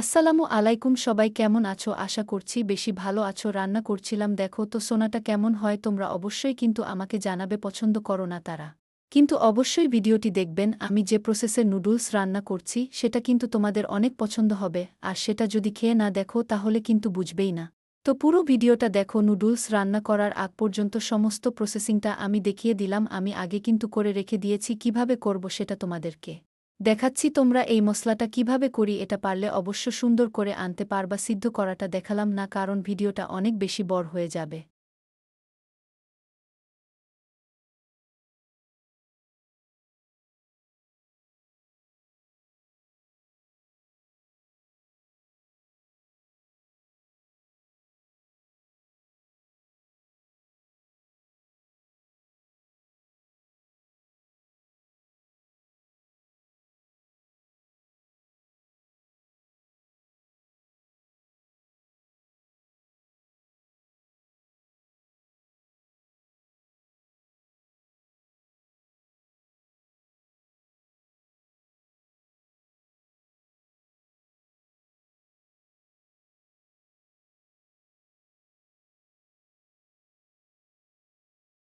আসসালামু আলাইকুম, সবাই কেমন আছো? আশা করছি বেশি ভালো আছো। রান্না করছিলাম, দেখো তো সোনাটা কেমন হয়? তোমরা অবশ্যই কিন্তু আমাকে জানাবে, পছন্দ করো না তারা। কিন্তু অবশ্যই ভিডিওটি দেখবেন, আমি যে প্রসেসে নুডলস রান্না করছি, সেটা কিন্তু তোমাদের অনেক পছন্দ হবে। আর সেটা যদি খেয়ে না দেখো, তাহলে কিন্তু বুঝবেই না। তো পুরো ভিডিওটা দেখো নুডলস রান্না করার আগ পর্যন্ত সমস্ত প্রসেসিংটা আমি দেখিয়ে দিলাম, আমি আগে কিন্তু করে রেখে দিয়েছি, কীভাবে করব সেটা তোমাদেরকে। দেখাচ্ছি তোমরা এই মশলাটা কীভাবে করি, এটা পারলে অবশ্য সুন্দর করে আনতে পারবা, সিদ্ধ করাটা দেখালাম না, কারণ ভিডিওটা অনেক বেশি বড় হয়ে যাবে।